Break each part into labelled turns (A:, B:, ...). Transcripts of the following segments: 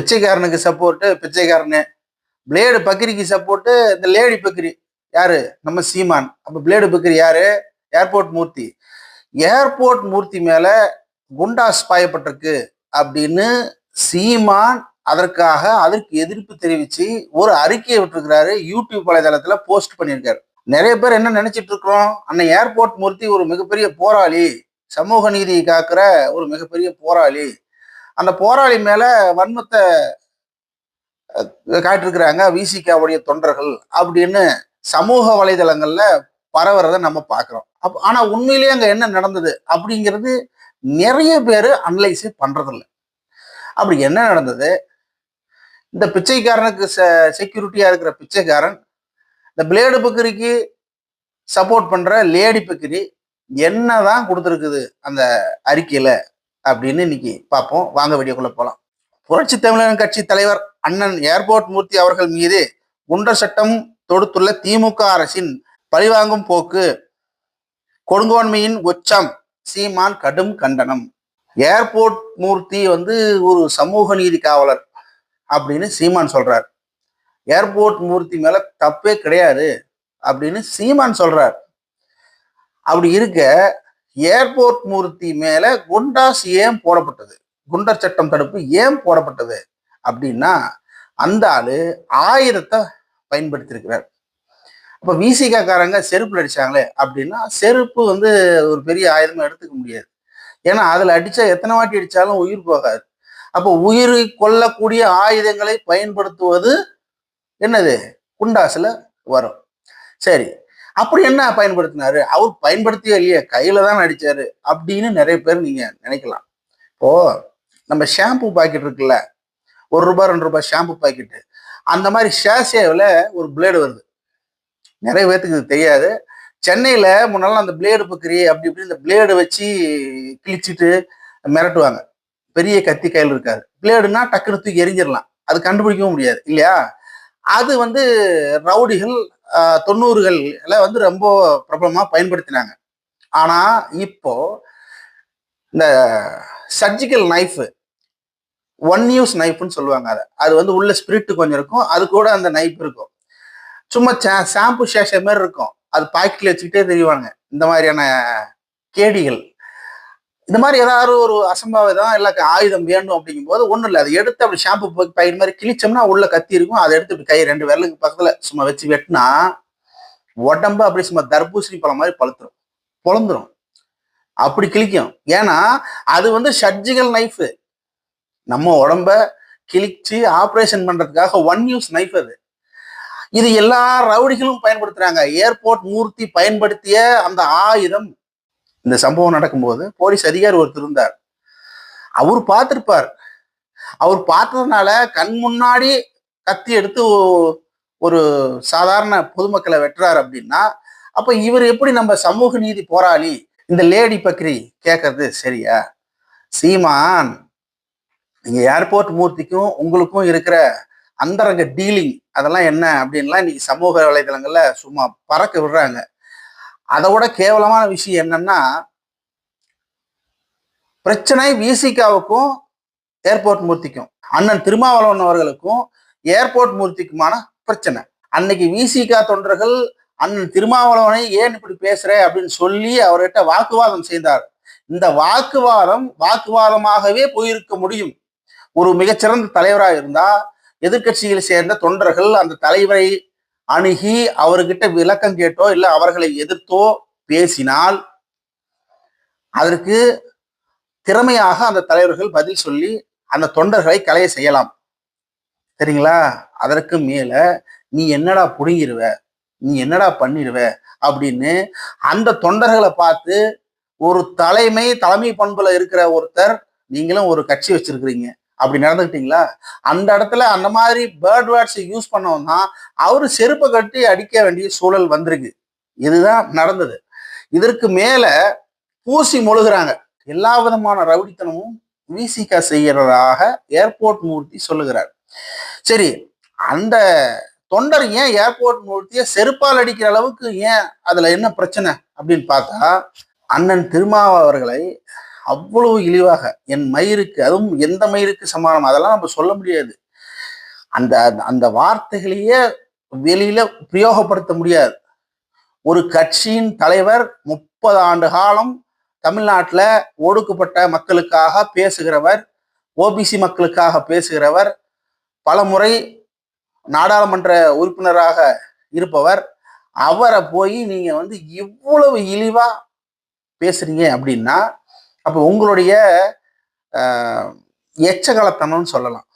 A: பிச்சைக்காரனுக்கு சப்போர்ட்டு பிச்சைக்காரனு. பிளேடு பக்கிரிக்கு சப்போர்ட்டு இந்த லேடி பக்கிரி. யாரு? நம்ம சீமான். அப்போ பிளேடு பக்கிரி யாரு? ஏர்போர்ட் மூர்த்தி. ஏர்போர்ட் மூர்த்தி மேல குண்டாஸ் பாயப்பட்டிருக்கு அப்படின்னு சீமான் அதற்காக அதற்கு எதிர்ப்பு தெரிவிச்சு ஒரு அறிக்கையை விட்டுருக்கிறாரு. யூடியூப் வலைதளத்துல போஸ்ட் பண்ணியிருக்காரு. நிறைய பேர் என்ன நினைச்சிட்டு இருக்கிறோம்? அன்னை ஏர்போர்ட் மூர்த்தி ஒரு மிகப்பெரிய போராளி. சமூக நீதியை காக்கிற ஒரு மிகப்பெரிய போராளி. அந்த போராளி மேல வன்மத்தை காட்டிருக்கிறாங்க விசிகாவுடைய தொண்டர்கள் அப்படின்னு சமூக வலைதளங்கள்ல பரவுறத நம்ம பார்க்கிறோம். அப் ஆனா உண்மையிலேயே அங்க என்ன நடந்தது அப்படிங்கிறது நிறைய பேர் அனலைஸே பண்ணுறதில்ல அப்படி என்ன நடந்தது? இந்த பிச்சைக்காரனுக்கு செக்யூரிட்டியா இருக்கிற பிச்சைக்காரன் இந்த பிளேடு பக்கிரிக்கு சப்போர்ட் பண்ற லேடி பக்கிரி என்னதான் கொடுத்துருக்குது அந்த அறிக்கையில? அப்படின்னு இன்னைக்கு பார்ப்போம். வாங்க வீடியோக்குள்ள போலாம். புரட்சி தமிழன் கட்சி தலைவர் அண்ணன் ஏர்போர்ட் மூர்த்தி அவர்கள் மீது குண்டர் சட்டம் தொடுத்துள்ள திமுக அரசின் பழிவாங்கும் போக்கு கொடுங்கோன்மையின் உச்சம் சீமான் கடும் கண்டனம். ஏர்போர்ட் மூர்த்தி வந்து ஒரு சமூக நீதி காவலர் அப்படின்னு சீமான் சொல்றார். ஏர்போர்ட் மூர்த்தி மேல தப்பே கிடையாது அப்படின்னு சீமான் சொல்றார். அப்படி இருக்க ஏர்போர்ட் மூர்த்தி மேல குண்டாஸ் ஏன் போடப்பட்டது? குண்டர் சட்டம் தடுப்பு ஏன் போடப்பட்டது? அப்படின்னா அந்த ஆளு ஆயுதத்தை பயன்படுத்தியிருக்கிறார். அப்ப விசிகாக்காரங்க செருப்பில் அடிச்சாங்களே அப்படின்னா செருப்பு வந்து ஒரு பெரிய ஆயுதமா எடுத்துக்க முடியாது. ஏன்னா அதுல அடிச்சா எத்தனை வாட்டி அடிச்சாலும் உயிர் போகாது. அப்போ உயிரை கொல்லக்கூடிய ஆயுதங்களை பயன்படுத்துவது என்னது? குண்டாசுல வரும். சரி அப்படி என்ன பயன்படுத்தினாரு? அவர் பயன்படுத்தியே இல்லையே கையில தான் அடிச்சாரு அப்படின்னு நிறைய பேர் நீங்க நினைக்கலாம். இப்போ நம்ம ஷாம்பு பாக்கெட் இருக்குல்ல ஒரு ரூபாய் ரெண்டு ரூபாய் ஷாம்பு பாக்கெட்டு அந்த மாதிரி ஷாஷேவில் ஒரு பிளேடு வருது. நிறைய பேர்த்துக்கு இது தெரியாது. சென்னையில் முன்னாலாம் அந்த பிளேடு பக்கரி அப்படி இப்படி இந்த பிளேடு வச்சு கிழிச்சிட்டு மிரட்டுவாங்க. பெரிய கத்தி கையில் இருக்காது. பிளேடுனா டக்குனு தூக்கி எரிஞ்சிடலாம் அது கண்டுபிடிக்கவும் முடியாது இல்லையா? அது வந்து ரவுடிகள் தொண்ணூறுகள்ல வந்து ரொம்ப பிரபலமாக பயன்படுத்தினாங்க. ஆனால் இப்போ இந்த சர்ஜிக்கல் நைஃபு ஒன் யூஸ் நைஃப்னு சொல்லுவாங்க அதை. அது வந்து உள்ள ஸ்பிரிட் கொஞ்சம் இருக்கும். அது கூட அந்த நைஃப் இருக்கும். சும்மா ஷாம்பு சேஷ மாதிரி இருக்கும். அது பாக்கெட்டில் வச்சுக்கிட்டே தெரிவாங்க. இந்த மாதிரியான கேடிகள். இந்த மாதிரி ஏதாவது ஒரு அசம்பாவிதம் இல்லை ஆயுதம் வேணும் அப்படிங்கும் போது ஒன்றும் இல்லை. அதை எடுத்து அப்படி ஷாம்பு பயிர் மாதிரி கிழிச்சோம்னா உள்ள கத்தி இருக்கும். அதை எடுத்து இப்படி கை ரெண்டு விரலுக்கு பக்கத்தில் சும்மா வச்சு வெட்டினா உடம்பு அப்படி சும்மா தர்பூசணி பழம் மாதிரி பழுத்துரும். பொழந்துரும். அப்படி கிழிக்கும். ஏன்னா அது வந்து சர்ஜிக்கல் நைஃபு நம்ம உடம்ப கிழிச்சு ஆப்ரேஷன் பண்றதுக்காக ஒன் யூஸ் நைஃப் அது. இது எல்லா ரவுடிகளும் பயன்படுத்துறாங்க. ஏர்போர்ட் மூர்த்தி பயன்படுத்திய அந்த ஆயுதம் இந்த சம்பவம் நடக்கும்போது போலீஸ் அதிகாரி ஒருத்தர் இருந்தார். அவர் பார்த்துருப்பார். அவர் பார்த்ததுனால கண் முன்னாடி கத்தி எடுத்து ஒரு சாதாரண பொதுமக்களை வெட்டுறாரு அப்படின்னா அப்ப இவர் எப்படி நம்ம சமூக நீதி போராளி இந்த லேடி பக்ரி கேட்கறது சரியா? சீமான் நீங்க ஏர்போர்ட் மூர்த்திக்கும் உங்களுக்கும் இருக்கிற அந்தரங்க டீலிங் அதெல்லாம் என்ன அப்படின்லாம் இன்னைக்கு சமூக வலைதளங்கள்ல சும்மா பறக்க விடுறாங்க. அதை விட கேவலமான விஷயம் என்னன்னா பிரச்சனை விசிகாவுக்கும் ஏர்போர்ட் மூர்த்திக்கும் அண்ணன் திருமாவளவன் அவர்களுக்கும் ஏர்போர்ட் மூர்த்திக்குமான பிரச்சனை. அன்னைக்கு விசிகா தொண்டர்கள் அண்ணன் திருமாவளவனை ஏன் இப்படி பேசுற? அப்படின்னு சொல்லி அவர்கிட்ட வாக்குவாதம் செய்தார். இந்த வாக்குவாதம் வாக்குவாதமாகவே போயிருக்க முடியும். ஒரு மிகச்சிறந்த தலைவராக இருந்தா எதிர்கட்சியில் சேர்ந்த தொண்டர்கள் அந்த தலைவரை அணுகி அவர்கிட்ட விளக்கம் கேட்டோ இல்லை அவர்களை எதிர்த்தோ பேசினால் அதற்கு திறமையாக அந்த தலைவர்கள் பதில் சொல்லி அந்த தொண்டர்களை கலைய செய்யலாம். சரிங்களா? அதற்கு மேல நீ என்னடா புடுங்கிடுவ நீ என்னடா பண்ணிடுவ அப்படின்னு அந்த தொண்டர்களை பார்த்து ஒரு தலைமை தலைமை பண்புல இருக்கிற ஒருத்தர் நீங்களும் ஒரு கட்சி வச்சிருக்கிறீங்க. அப்படி நடந்துக்கிட்டீங்களா அந்த இடத்துல அந்த மாதிரி பேர்ட் வேர்ட்ஸை யூஸ் பண்ணவும் தான் அவர் செருப்பை கட்டி அடிக்க வேண்டிய சூழல் வந்திருக்கு. இதுதான் நடந்தது. இதற்கு மேல பூசி மொழுகிறாங்க. எல்லா விதமான ரவுடித்தனமும் விசிகா செய்கிறதாக ஏர்போர்ட் மூர்த்தி சொல்லுகிறார். சரி அந்த தொண்டர் ஏன் ஏர்போர்ட் மூர்த்தியை செருப்பால் அடிக்கிற அளவுக்கு ஏன் அதுல என்ன பிரச்சனை அப்படின்னு பார்த்தா அண்ணன் திருமாவ அவர்களை அவ்வளவு இழிவாக என் மயிருக்கு அதுவும் எந்த மயிருக்கு சமானம்? அதெல்லாம் நம்ம சொல்ல முடியாது. அந்த அந்த வார்த்தைகளையே வெளியில பிரயோகப்படுத்த முடியாது. ஒரு கட்சியின் தலைவர் முப்பது ஆண்டு காலம் தமிழ்நாட்டில் ஒடுக்கப்பட்ட மக்களுக்காக பேசுகிறவர் ஓபிசி மக்களுக்காக பேசுகிறவர் பல முறை நாடாளுமன்ற உறுப்பினராக இருப்பவர் அவரை போய் நீங்கள் வந்து இவ்வளவு இழிவாக பேசுறீங்க அப்படின்னா அப்போ உங்களுடைய எச்சகலத்தனம்னு சொல்லலாம்.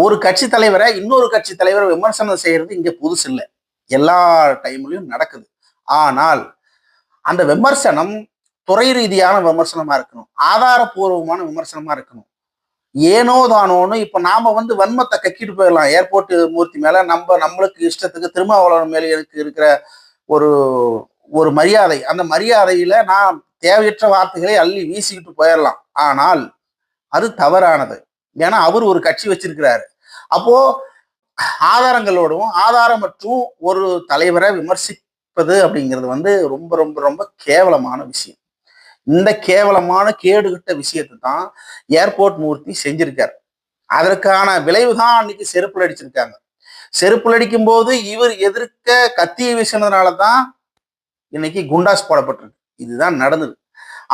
A: ஒரு கட்சி தலைவரை இன்னொரு கட்சி தலைவரை விமர்சனம் செய்யறது இங்கே புதுசு இல்லை. எல்லா டைம்லையும் நடக்குது. ஆனால் அந்த விமர்சனம் துறை ரீதியான விமர்சனமா இருக்கணும். ஆதாரபூர்வமான விமர்சனமா இருக்கணும். ஏனோ தானோன்னு இப்போ நாம வந்து வன்மத்தை கக்கிட்டு போயிடலாம். ஏர்போர்ட் மூர்த்தி மேல நம்ம நம்மளுக்கு இஷ்டத்துக்கு திருமாவளவன் மேல எனக்கு இருக்கிற ஒரு ஒரு மரியாதை. அந்த மரியாதையில நான் தேவையற்ற வார்த்தைகளை அள்ளி வீசிக்கிட்டு போயிடலாம் ஆனால் அது தவறானது. ஏன்னா அவர் ஒரு கட்சி வச்சிருக்கிறாரு. அப்போ ஆதாரங்களோடும் ஆதாரமற்றும் ஒரு தலைவரை விமர்சிப்பது அப்படிங்கிறது வந்து ரொம்ப ரொம்ப ரொம்ப கேவலமான விஷயம். இந்த கேவலமான கேடுகட்ட விஷயத்தை தான் ஏர்போர்ட் மூர்த்தி செஞ்சிருக்காரு. அதற்கான விளைவு தான் அன்னைக்கு செருப்புல அடிச்சிருக்காங்க. செருப்புல அடிக்கும் போது இவர் எதிர்க்க கத்தியை வீசினதுனால தான் இன்னைக்கு குண்டாஸ் போடப்பட்டிருக்கு. இதுதான் நடந்தது.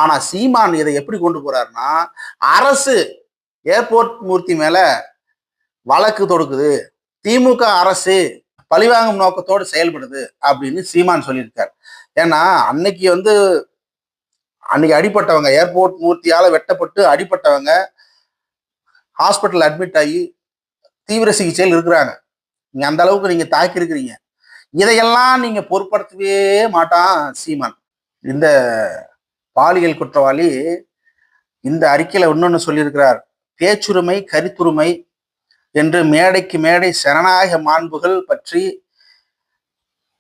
A: ஆனா சீமான் இதை எப்படி கொண்டு போறாருன்னா அரசு ஏர்போர்ட் மூர்த்தி மேல வழக்கு தொடுக்குது. திமுக அரசு பழிவாங்கும் நோக்கத்தோடு செயல்படுது அப்படின்னு சீமான் சொல்லியிருக்கார். ஏன்னா அன்னைக்கு வந்து அன்னைக்கு அடிப்பட்டவங்க ஏர்போர்ட் மூர்த்தியால வெட்டப்பட்டு அடிப்பட்டவங்க ஹாஸ்பிட்டல் அட்மிட் ஆகி தீவிர சிகிச்சையில் இருக்கிறாங்க. நீங்க அந்த அளவுக்கு நீங்க தாக்கி இருக்கிறீங்க இதையெல்லாம் நீங்க பொருட்படுத்தவே மாட்டான் சீமான். இந்த பாலியல் குற்றவாளி இந்த அறிக்கையில இன்னொன்னு சொல்லியிருக்கிறார். பேச்சுரிமை கருத்துரிமை என்று மேடைக்கு மேடை ஜனநாயக மாண்புகள் பற்றி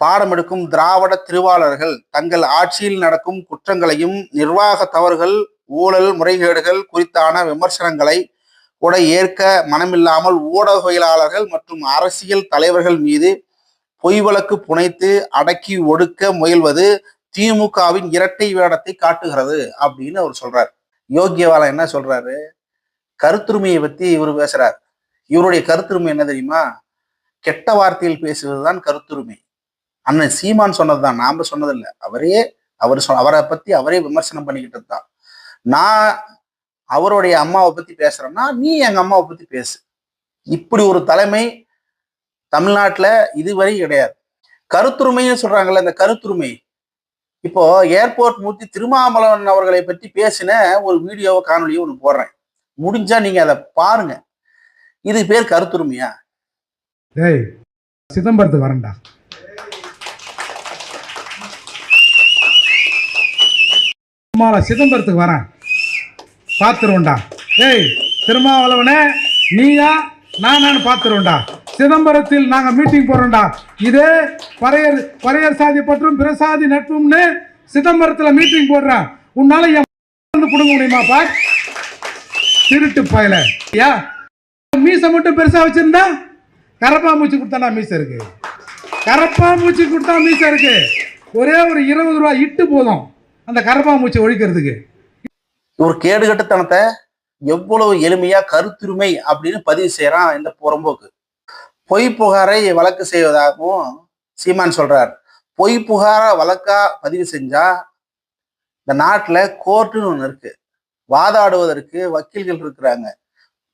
A: பாடம் எடுக்கும் திராவிட திருவாளர்கள் தங்கள் ஆட்சியில் நடக்கும் குற்றங்களையும் நிர்வாக தவறுகள் ஊழல் முறைகேடுகள் குறித்தான விமர்சனங்களை கூட ஏற்க மனமில்லாமல் ஊடகவியலாளர்கள் மற்றும் அரசியல் தலைவர்கள் மீது பொய் வழக்கு புனைத்து அடக்கி ஒடுக்க முயல்வது திமுகவின் இரட்டை வேடத்தை காட்டுகிறது அப்படின்னு அவர் சொல்றார். யோக்கியவாலன் என்ன சொல்றாரு? கருத்துரிமையை பத்தி இவர் பேசுறார். இவருடைய கருத்துரிமை என்ன தெரியுமா? கெட்ட வார்த்தையில் பேசுவதுதான் கருத்துரிமை. அண்ணன் சீமான் சொன்னதுதான் நாம சொன்னதில்லை. அவரே அவர் சொ அவரை பத்தி அவரே விமர்சனம் பண்ணிக்கிட்டு தான் நான் அவருடைய அம்மாவை பத்தி பேசுறேன்னா நீ எங்க அம்மாவை பத்தி பேசு. இப்படி ஒரு தலைமை தமிழ்நாட்டுல இதுவரை கிடையாது. கருத்துரிமைன்னு சொல்றாங்கல்ல இந்த கருத்துரிமை இப்போ ஏர்போர்ட் மூர்த்தி திருமாமலவன் அவர்களை பற்றி பேசின ஒரு வீடியோவை காணொலியை ஒன்று போடுறேன். முடிஞ்சா நீங்க அதை பாருங்க. இது பேர் கருத்துரிமையா?
B: டேய் சிதம்பரத்துக்கு வரேன்டா. சிதம்பரத்துக்கு வரேன். பார்த்துருவோண்டா ஏய் திருமாவளவனே நீயா நான் பார்த்துருவோண்டா சிதம்பரத்தில் நாங்க மீட்டிங் போறோம்டா. இதே பறையர் பறையர் சாதி பற்றும் பிரசாதி நட்பும்னு சிதம்பரத்துல மீட்டிங் போடுறேன். உன்னால என் கொடுக்க புடுங்க முடியுமா திருட்டு பயல. யா மீசை மட்டும் பெருசா வச்சிருந்தா கரப்பா மூச்சு கொடுத்தா மீசை இருக்கு? கரப்பா மூச்சு கொடுத்தா மீசை இருக்கு. ஒரே ஒரு இருபது ரூபா இட்டு போதும் அந்த கரப்பா மூச்சு ஒழிக்கிறதுக்கு.
A: ஒரு கேடுகட்டத்தனத்தை எவ்வளவு எளிமையா கருத்துரிமை அப்படின்னு பதிவு செய்யறான் இந்த புறம்போக்கு. பொய் புகாரை வழக்கு செய்வதாகவும் சீமான் சொல்றார். பொய் புகாரை வழக்கா பதிவு செஞ்சா இந்த நாட்டில் கோர்ட்டுன்னு ஒன்று இருக்கு. வாதாடுவதற்கு வக்கீல்கள் இருக்கிறாங்க.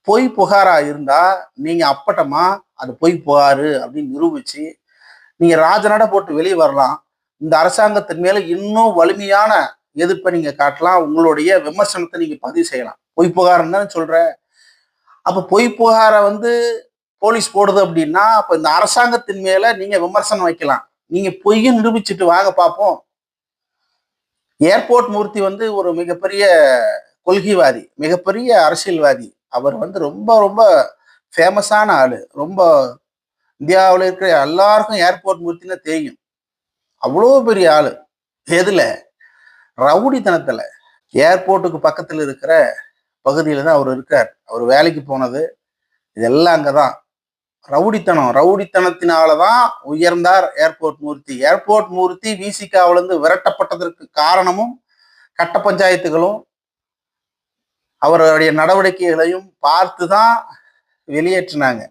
A: பொய் புகாரா இருந்தா நீங்க அப்பட்டமா அது பொய் புகாரு அப்படின்னு நிரூபிச்சு நீங்க ராஜநாட போட்டு வெளியே வரலாம். இந்த அரசாங்கத்தின் மேல இன்னும் வலிமையான எதிர்ப்பை நீங்க காட்டலாம். உங்களுடைய விமர்சனத்தை நீங்க பதிவு செய்யலாம். பொய் புகார்னு தானே சொல்ற. அப்ப பொய் புகாரை வந்து போலீஸ் போடுது அப்படின்னா அப்ப இந்த அரசாங்கத்தின் மேல நீங்க விமர்சனம் வைக்கலாம். நீங்க பொய்யை நிரூபிச்சுட்டு வாங்க பார்ப்போம் ஏர்போர்ட் மூர்த்தி வந்து ஒரு மிகப்பெரிய கொள்கைவாதி மிகப்பெரிய அரசியல்வாதி. அவர் வந்து ரொம்ப ரொம்ப ஃபேமஸான ஆளு. ரொம்ப இந்தியாவில் இருக்கிற எல்லாருக்கும் ஏர்போர்ட் மூர்த்தின்னா தெரியும். அவ்வளோ பெரிய ஆளு. எதுல? ரவுடித்தனத்துல. ஏர்போர்ட்டுக்கு பக்கத்தில் இருக்கிற பகுதியில் தான் அவர் இருக்கார். அவர் வேலைக்கு போனது. இதெல்லாம் அங்கே தான் ரவுடித்தனம் ரவுடித்தனத்தினாலதான் உயர்ந்தார் ஏர்போர்ட் மூர்த்தி. ஏர்போர்ட் மூர்த்தி விசிகாவிலிருந்து விரட்டப்பட்டதற்கு காரணமும் கட்ட பஞ்சாயத்துகளும் அவருடைய நடவடிக்கைகளையும் பார்த்து தான் வெளியேற்றினாங்க.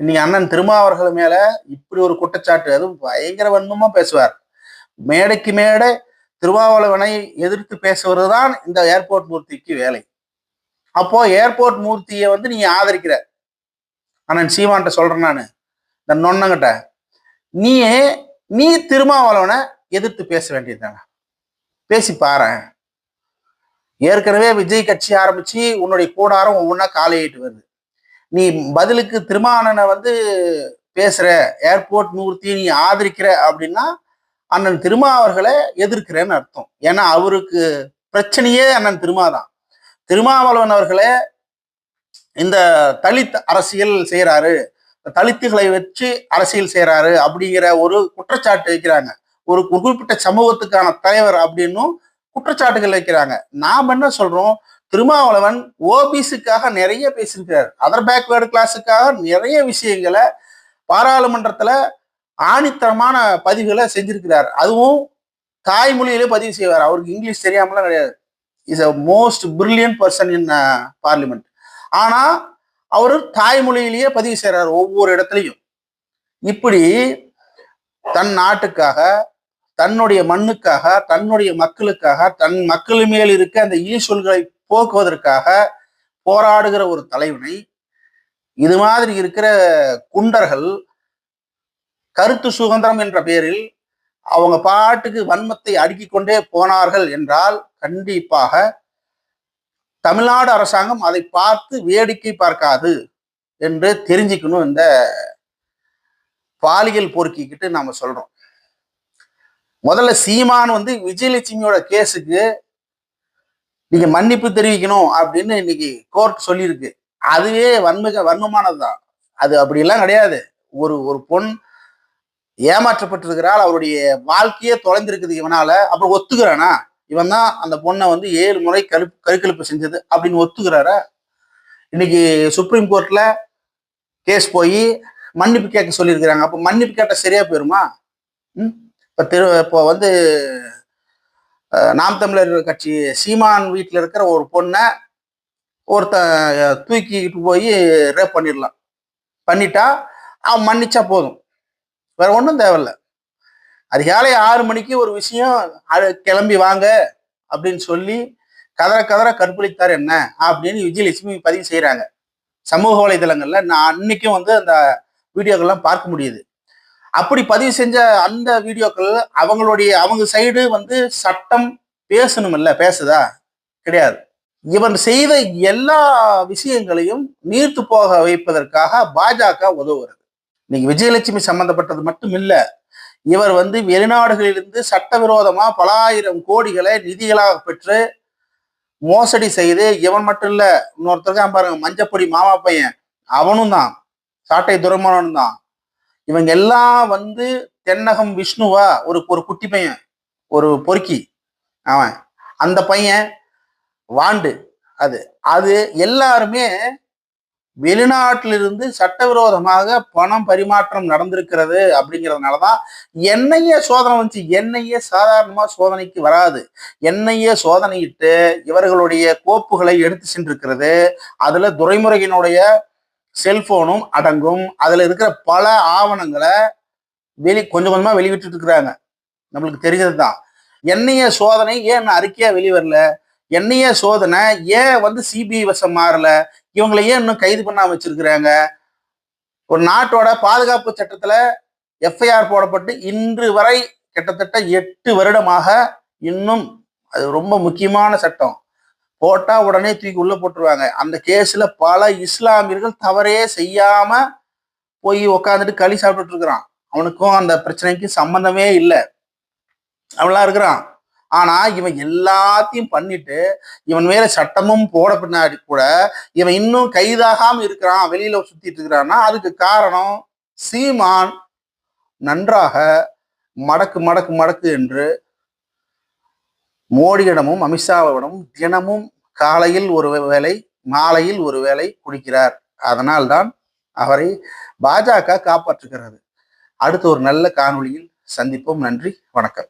A: இன்னைக்கு அண்ணன் திருமாவர்கள் மேல இப்படி ஒரு குற்றச்சாட்டு அதுவும் பயங்கர வன்மமா பேசுவார். மேடைக்கு மேடை திருமாவளவனை எதிர்த்து பேசுவது தான் இந்த ஏர்போர்ட் மூர்த்திக்கு வேலை. அப்போ ஏர்போர்ட் மூர்த்தியை வந்து நீங்க ஆதரிக்கிற. அண்ணன் சீமான்ட்ட சொல்றேன் நான். இந்த நொன்னங்கிட்ட நீயே நீ திருமாவளவனை எதிர்த்து பேச வேண்டியதுதானே. பேசி பாரு ஏற்கனவே விஜய் கட்சி ஆரம்பிச்சு உன்னுடைய கூடாரம் ஒவ்வொன்றா காலையிட்டு வருது. நீ பதிலுக்கு திருமாவளவனை வந்து பேசுற ஏர்போர்ட் மூர்த்தியை நீ ஆதரிக்கிற அப்படின்னா அண்ணன் திருமா அவர்களை எதிர்க்கிறேன்னு அர்த்தம். ஏன்னா அவருக்கு பிரச்சனையே அண்ணன் திருமா தான். திருமாவளவன் அவர்களை இந்த தலித் அரசியல் செய்கிறாரு தலித்துகளை வச்சு அரசியல் செய்கிறாரு அப்படிங்கிற ஒரு குற்றச்சாட்டு வைக்கிறாங்க. ஒரு குறிப்பிட்ட சமூகத்துக்கான தலைவர் அப்படின்னும் குற்றச்சாட்டுகள் வைக்கிறாங்க. நாம் என்ன சொல்றோம்? திருமாவளவன் ஓபிஸுக்காக நிறைய பேசியிருக்கிறார். அதர் பேக்வேர்டு கிளாஸுக்காக நிறைய விஷயங்களை பாராளுமன்றத்தில் ஆணித்தரமான பதிவுகளை செஞ்சிருக்கிறார். அதுவும் தாய்மொழியிலே பதிவு செய்வார். அவருக்கு இங்கிலீஷ் தெரியாமலாம் கிடையாது. Is a most brilliant person in parliament ஆனா அவர் தாய்மொழியிலேயே பதிவு செய்கிறார் ஒவ்வொரு இடத்துலையும். இப்படி தன் நாட்டுக்காக தன்னுடைய மண்ணுக்காக தன்னுடைய மக்களுக்காக தன் மக்கள் மேல் இருக்க அந்த ஈசொல்களை போக்குவதற்காக போராடுகிற ஒரு தலைவனை இது மாதிரி இருக்கிற குண்டர்கள் கருத்து சுதந்திரம் என்ற பெயரில் அவங்க பாட்டுக்கு வன்மத்தை அடுக்கிக் கொண்டே போனார்கள் என்றால் கண்டிப்பாக தமிழ்நாடு அரசாங்கம் அதை பார்த்து வேடிக்கை பார்க்காது என்று தெரிஞ்சுக்கணும் இந்த பாலியல் பொறுக்கிக்கிட்டு நாம சொல்றோம். முதல்ல சீமான் வந்து விஜயலட்சுமியோட கேஸுக்கு நீங்க மன்னிப்பு தெரிவிக்கணும் அப்படின்னு இன்னைக்கு கோர்ட் சொல்லியிருக்கு. அதுவே வன்மிக வன்மமானதுதான். அது அப்படிலாம் கிடையாது. ஒரு ஒரு பொண் ஏமாற்றப்பட்டிருக்கிறாள் அவருடைய வாழ்க்கையே தொலைந்திருக்குது இவனால. அப்புறம் ஒத்துக்கிறானா? இவன் தான் அந்த பொண்ணை வந்து ஏழு முறை கரு கருக்கெழுப்பு செஞ்சது அப்படின்னு ஒத்துக்கிறாரா? இன்னைக்கு சுப்ரீம் கோர்ட்ல கேஸ் போய் மன்னிப்பு கேட்க சொல்லியிருக்கிறாங்க. அப்போ மன்னிப்பு கேட்டால் சரியா போயிருமா? ம்? இப்போ திரு இப்போ வந்து நாம் தமிழர் கட்சி சீமான் வீட்டில் இருக்கிற ஒரு பொண்ணை ஒருத்த தூக்கிட்டு போய் ரேப் பண்ணிடலாம். பண்ணிட்டா அவன் மன்னிச்சா போதும். வேற ஒன்றும் தேவையில்ல. அதிகாலை ஆறு மணிக்கு ஒரு விஷயம் அது கிளம்பி வாங்க அப்படின்னு சொல்லி கதற கதற கற்பழித்தார் என்ன அப்படின்னு விஜயலட்சுமி பதிவு செய்கிறாங்க சமூக வலைதளங்கள்ல நான் அன்னைக்கும் வந்து அந்த வீடியோக்கள்லாம் பார்க்க முடியுது. அப்படி பதிவு செஞ்ச அந்த வீடியோக்கள் அவங்களுடைய அவங்க சைடு வந்து சட்டம் பேசணுமில்ல பேசுதா? கிடையாது. இவன் செய்த எல்லா விஷயங்களையும் நீர்த்து போக வைப்பதற்காக பாஜக உதவுகிறது. இன்னைக்கு விஜயலட்சுமி சம்பந்தப்பட்டது மட்டும் இல்லை இவர் வந்து வெளிநாடுகளிலிருந்து சட்டவிரோதமாக பல ஆயிரம் கோடிகளை நிதிகளாக பெற்று மோசடி செய்து இவன் மட்டும் இல்லை இன்னொருத்தருக்கான் பாருங்க மஞ்சப்பொடி மாமா பையன். அவனும் தான். சாட்டை துரமனும் தான். இவங்க எல்லாம் வந்து தென்னகம் விஷ்ணுவா ஒரு ஒரு குட்டி பையன் ஒரு பொறுக்கி. அவன். அந்த பையன் வாண்டு. அது. அது எல்லாருமே வெளிநாட்டிலிருந்து சட்டவிரோதமாக பணம் பரிமாற்றம் நடந்திருக்கிறது அப்படிங்கிறதுனால தான் என்னையே சோதனை வந்துச்சு. என்னையே சாதாரணமாக சோதனைக்கு வராது. என்னையே சோதனையிட்டு இவர்களுடைய கோப்புகளை எடுத்து சென்றிருக்கிறது. அதில் துரைமுருகனுடைய செல்போனும் அடங்கும். அதில் இருக்கிற பல ஆவணங்களை வெளி கொஞ்சம் கொஞ்சமாக வெளியிட்டு இருக்கிறாங்க நம்மளுக்கு தெரிஞ்சது தான் என்னைய சோதனை ஏன் அறிக்கையாக அறிக்கையா வெளிவரல? என்னைய சோதனை ஏன் வந்து சிபிஐ வசம் மாறல? இவங்களை ஏன் இன்னும் கைது பண்ணாம வச்சிருக்கிறாங்க? ஒரு நாட்டோட பாதுகாப்பு சட்டத்துல எஃப்ஐஆர் போடப்பட்டு இன்று வரை கிட்டத்தட்ட எட்டு வருடமாக இன்னும் அது ரொம்ப முக்கியமான சட்டம். போட்டா உடனே தூக்கி உள்ள போட்டுருவாங்க. அந்த கேஸ்ல பல இஸ்லாமியர்கள் தவறே செய்யாம போய் உக்காந்துட்டு களி சாப்பிட்டுட்டு இருக்கிறான். அவனுக்கும் அந்த பிரச்சனைக்கு சம்மந்தமே இல்லை. அவன்லாம் இருக்கிறான். ஆனா இவன் எல்லாத்தையும் பண்ணிட்டு இவன் மேல சட்டமும் போட பின்னாடி கூட இவன் இன்னும் கைதாகாம இருக்கிறான் வெளியில சுத்திட்டு இருக்கிறான்னா அதுக்கு காரணம் சீமான். நன்றாக மடக்கு மடக்கு மடக்கு என்று மோடியிடமும் அமித்ஷாவிடமும் தினமும் காலையில் ஒரு வேளை மாலையில் ஒரு வேளை குடிக்கிறார். அதனால்தான் அவரை பாஜக காப்பாற்றுகிறது. அடுத்து ஒரு நல்ல காணொளியில் சந்திப்போம். நன்றி. வணக்கம்.